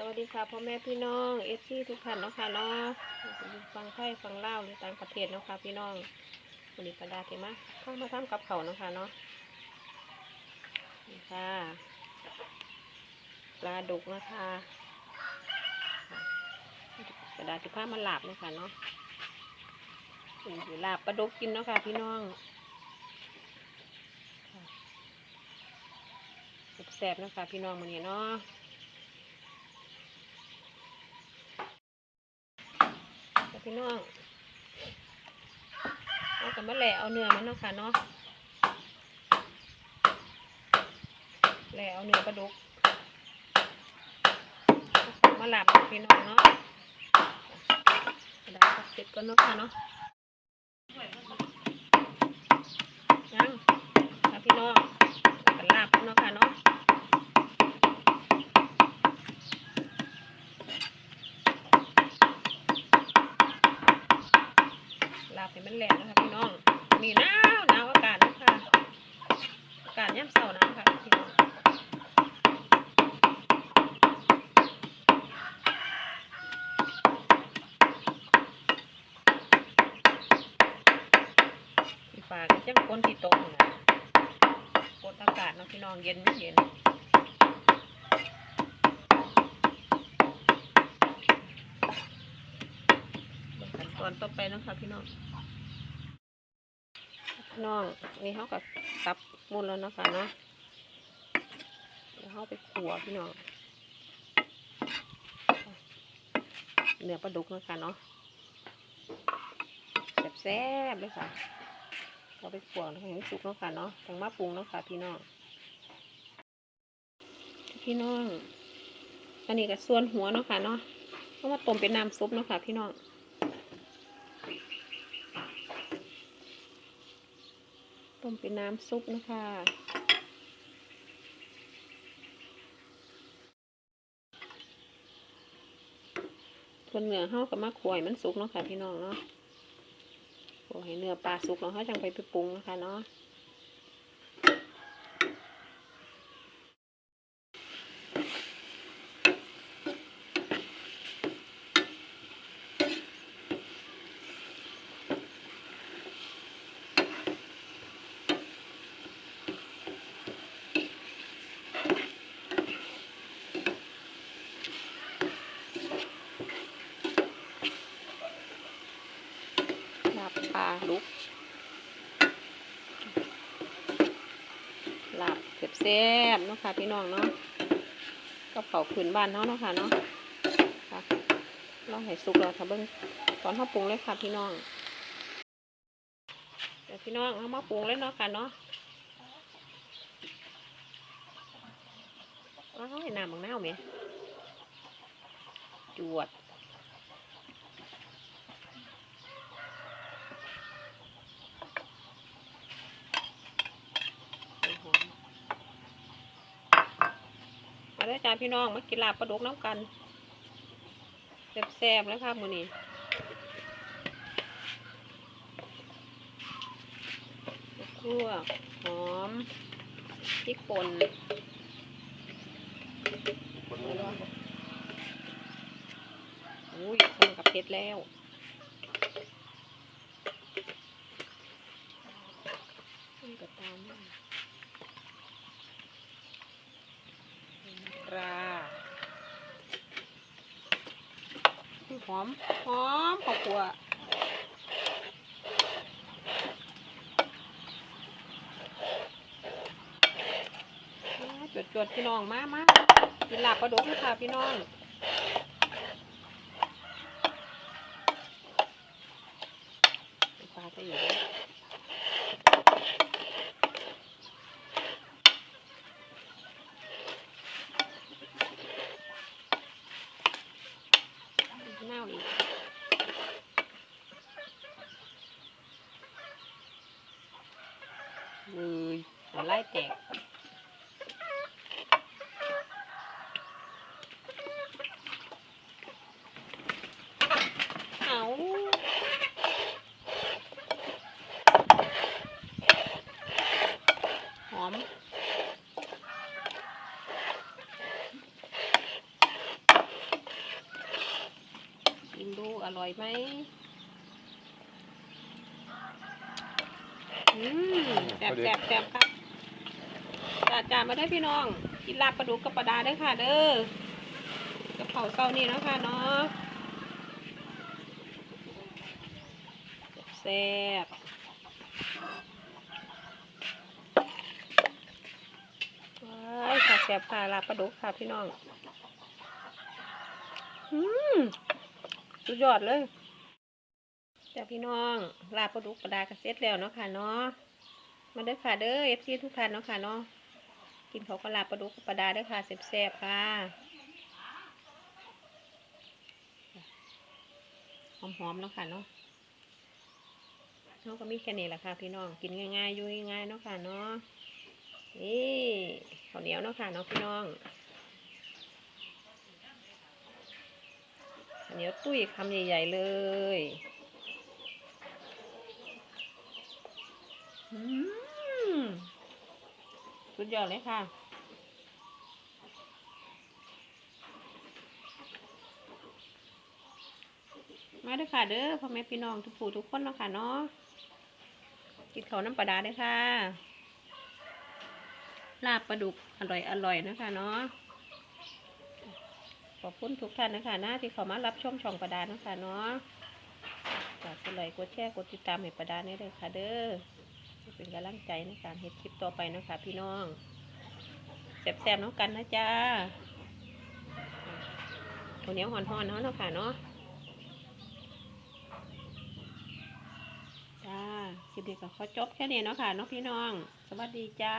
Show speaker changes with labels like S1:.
S1: สวัสดีค่ะพ่อแม่พี่น้องเอฟซีทุกท่านนะคะเนาะฟังไทยฟังเล่าวหรือต่างประเทศนะคะพี่น้องวันนี้กระดาษเห็นไหมข้ามาทำกับเขานะคะเนาะนี่ค่ะปลาดุกนะคะกระดาษที่ผ้ามาลาบนะคะเนาะนี่สิลาบปลาดุกกินเนาะค่ะพี่น้องแซ่บนะคะพี่น้องมันนี้เนาะ กับ พี่น้องเอากับมะแหล่เอาเนื้อมันเนาะค่ะเนาะแหล่เอาเนื้อปลาดุกมาหลับพี่น้องเนาะด้ก็เสร็จก็เนาะค่ะเนาะยังค่ะพี่น้องกันลาบเนาะค่ะเนาะ ลาบให้มันแหลกนะคะพี่น้องมีหนาวหนาวอากาศนะคะอากาศย่ำเสาร์หนาวค่ะพี่น้องที่ฟ้าก็จังคนที่ตกนะ กดอากาศเนาะพี่น้องเย็นเย็นเบิ่งขั้นตอนต่อไปนะคะพี่น้องพี่น้องนี่เขากับตับมุนแล้วนะคะเนาะแล้วเขาไปขัวพี่น้องเนื้อปลาดุกนะคะเนาะแซ่บๆเลยค่ะเราไปขัวแล้วให้มันสุกเนาะค่ะเนาะทางมาปรุงเนาะค่ะพี่น้อง พี่น้อง อันนี้ก็ส่วนหัวเนาะค่ะเนาะเขามาต้มเป็นน้ำซุปเนาะค่ะ พี่น้องต้มเป็นน้ำซุปนะคะส่วนเนื้อเฮากับมะขวายมันสุกเนาะค่ะพี่น้องเนาะขอให้เนื้อปลาสุกแล้วเฮาจังไปไปปรุงนะคะเนาะลาบปลาลุกลาบแซ่บเนาะค่ะพี่น้องเนาะกับเผาผืนบ้านเนาะเนาะค่ะเนาะค่ะลองให้สุกแล้วค่ะเบิ้งตอนเขาปรุงเลยค่ะพี่น้องเดี๋ยวพี่น้องเอามาปรุงเลยเนาะค่ะเนาะว้าวให้น้ำบางหน้าไหมจวด มาได้อ จ้าพี่น้องมากินลาบปลาดุกน้ำกันแซ่บๆแล้วค่ะมื้อนี้คั่วหอมพริกป่นอุ้ยมันกับเผ็ดแล้วนี่ก็ตามมา ปลา หอมหอมข้าวคั่วจวดจดๆพี่น้องมามากินลาบปลาดุกเลยค่ะพี่น้อง เลยหัวไล่แตกเอาหอมกินดูอร่อยไหม แซ่บแซ่บแซ่บครับจ้าจ้ามาได้อพี่น้อง กินลาบปลาดุกกับปลาดาเด้อค่ะ เด้อกับเผาเศร้านี่เนาะค่ะเนาะแซ่บว้ายค่ะแซ่บค่ะลาบปลาดุกค่ะพี่น้อง อืมสุดยอดเลย จ้าพี่น้องลาปลาดุกปลาดากระเซ็ตแล้วเนาะค่ะเนาะมาเด้อค่ะเด้อเอฟซีทุกท่านเนาะค่ะเนาะกินเขาก็ลาปลาดุกปลาดาเด้อค่ะแซ่บๆค่ะหอมๆเนาะค่ะเนาะเขาก็มีแค่นี้แหละค่ะ พี่น้องกินง่ายๆยู่ยง่ายเนาะค่ะเนาะนี่ข้าวเหนียวเนาะค่ะเนาะพี่น้องข้าวเหนียวตุ้ยคำใหญ่ ๆ เลย อืม สุดยอดเลยค่ะ มาเด้อค่ะเด้อพ่อแม่พี่น้องทุกผู้ทุกคนเนาะค่ะเนาะกินข้าวน้ำปลาดาเด้ค่ะ ลาบปลาดุกอร่อยอร่อยนะคะเนาะขอบคุณทุกท่านนะคะนะที่เข้ามารับชมช่องประดานะคะเนาะฝากกดไลค์กดแชร์กดติดตามให้ประดาเนี่ยเลยค่ะเด้อ เป็นกำลังใจในการเฮ็ดคลิปต่อไปนะคะพี่น้องแซ่บๆน้องกันนะจ้าตัวเนียห่อนๆเนาะเนาะค่ะเนาะจ้าคลิปนี้ก็ขอจบแค่นี้เนาะค่ะน้องพี่น้อง สวัสดีจ้า